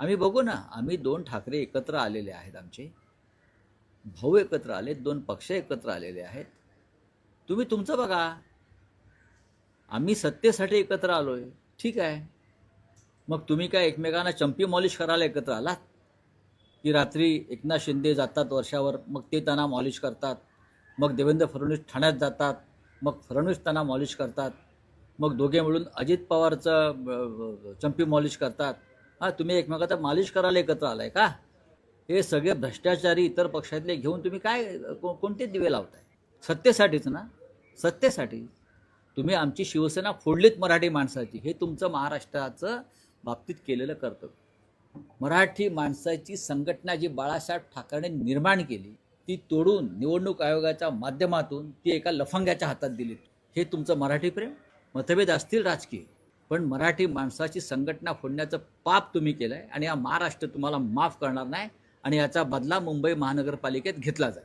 आम्ही बघू ना. आम्ही दोन ठाकरे एकत्र आलेले आहेत आमचे. भाऊ एकत्र आलेत दोन पक्ष एकत्र आलेले आहेत. तुम्ही तुमचं बघा. आम्ही सत्तेसाठी एकत्र आलो आहे ठीक आहे. मग तुम्ही काय एकमेकांना चंपी मॉलिश करायला एकत्र आलात? की रात्री एकनाथ शिंदे जातात वर्षावर मग ते त्यांना मॉलिश करतात. मग देवेंद्र फडणवीस ठाण्यात जातात. मग फडणवीस त्यांना मॉलिश करतात. मग दोघे मिळून अजित पवारचं चंपी मॉलिश करतात. हां तुम्ही एकमेकाचा मालिश करायला एकत्र आलाय का? हे सगळे भ्रष्टाचारी इतर पक्षातले घेऊन तुम्ही काय को- कोणते दिवे लावताय? सत्तेसाठीच ना? सत्तेसाठी. तुम्ही आमची शिवसेना फोडलीत मराठी माणसाची. हे तुमचं महाराष्ट्राचं बाबतीत केलेलं कर्तव्य. मराठी माणसाची संघटना जी बाळासाहेब ठाकरेने निर्माण केली ती तोडून निवडणूक आयोगाच्या माध्यमातून ती एका लफंग्याच्या हातात दिली हे तुमचं मराठी प्रेम? मतभेद असतील राजकीय. पण मराठी माणसाची संघटना फोडण्याचं पाप तुम्ही केलं आहे आणि हा महाराष्ट्र तुम्हाला माफ करणार नाही आणि याचा बदला मुंबई महानगरपालिकेत घेतला जाईल.